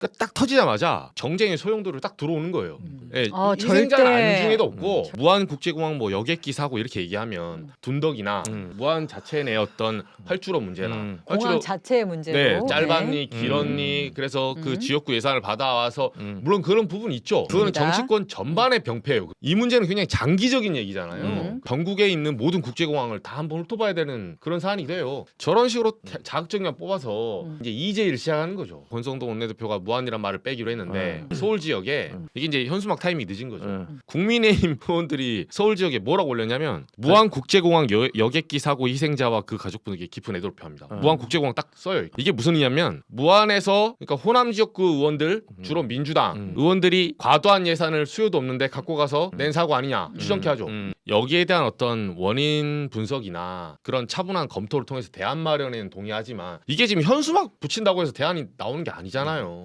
그러니까 딱 터지자마자 경쟁의 소용돌이로 딱 들어오는 거예요. 음. 예, 어, 희생자 절대- 안중에도 없고 무한 국제공항 뭐 여객기 사고 이렇게 얘기하면 둔덕이나 음. 무한 자체 내 어떤 활주로 문제나 음. 공항 활주로 자체의 문제로. 네 짧았니 네. 길었니 그래서 그 음. 지역구 예산을 받아와서 음. 물론 그런 부분 있죠. 그거는 맞습니다. 정치권 전반의 병폐예요. 이 문제는 굉장히 장기적인 얘기잖아요. 음. 전국에 있는 모든 국제공항을 다 한번 훑어봐야 되는 그런 사안이 돼요. 저런 식으로 자- 자극적인 뽑아서 음. 이제 이재일 시작하는 거죠. 권성동 원내대표가 무 한이란 말을 빼기로 했는데 음. 서울 지역에 음. 이게 이제 현수막 타임이 늦은 거죠. 음. 국민의힘 의원들이 서울 지역에 뭐라고 올렸냐면 무한 국제공항 여, 여객기 사고 희생자와 그 가족분에게 깊은 애도를 표합니다. 음. 무한 국제공항 딱 써요. 이게 무슨 의미냐면 무한에서 그러니까 호남 지역구 의원들 주로 민주당 음. 의원들이 과도한 예산을 수요도 없는데 갖고 가서 낸 사고 아니냐 추정케 하죠. 음. 여기에 대한 어떤 원인 분석이나 그런 차분한 검토를 통해서 대안 마련에는 동의하지만 이게 지금 현수막 붙인다고 해서 대안이 나오는 게 아니잖아요.